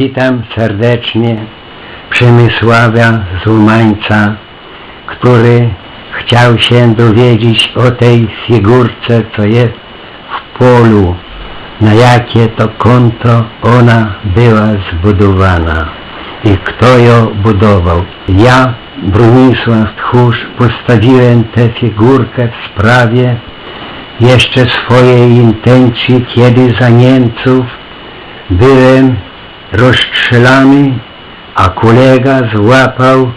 Witam serdecznie Przemysławia z Umańca, który chciał się dowiedzieć o tej figurce, co jest w polu, na jakie to konto ona była zbudowana i kto ją budował. Ja, Bronisław Tchórz, postawiłem tę figurkę w sprawie jeszcze swojej intencji, kiedy za Niemców byłem rozstrzelany, a kolega złapał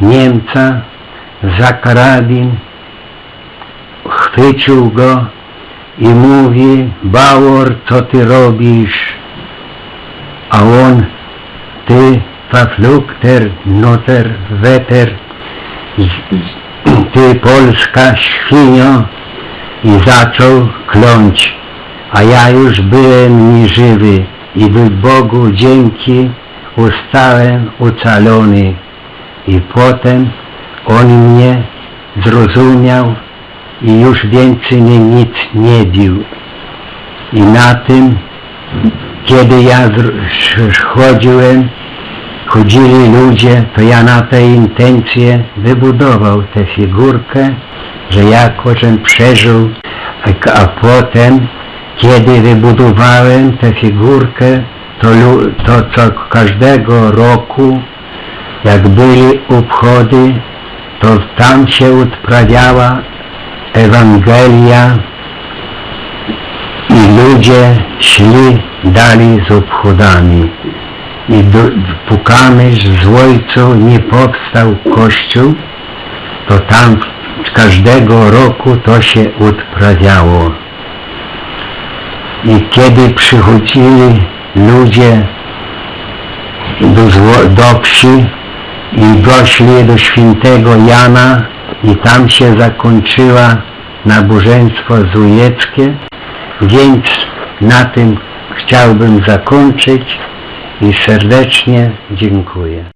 Niemca za karabin, chwycił go i mówi, Bauer, co ty robisz? A on, ty verfluchter Noter Wetter, ty polska świnio, i zaczął kląć, a ja już byłem nieżywy i był Bogu dzięki ustałem ocalony. I potem on mnie zrozumiał i już więcej mnie nic nie bił. I na tym, kiedy ja chodziłem, chodzili ludzie, to ja na tę intencję wybudował tę figurkę, że jako, że przeżył, a, a potem, kiedy wybudowałem tę figurkę, to, to każdego roku, jak byli obchody, to tam się odprawiała Ewangelia i ludzie szli dalej z obchodami. I do, pukamy, że z ojcu nie powstał kościół, to tam każdego roku to się odprawiało. I kiedy przychodzili ludzie do, do wsi i doszli do świętego Jana i tam się zakończyła nabożeństwo zujeckie, więc na tym chciałbym zakończyć i serdecznie dziękuję.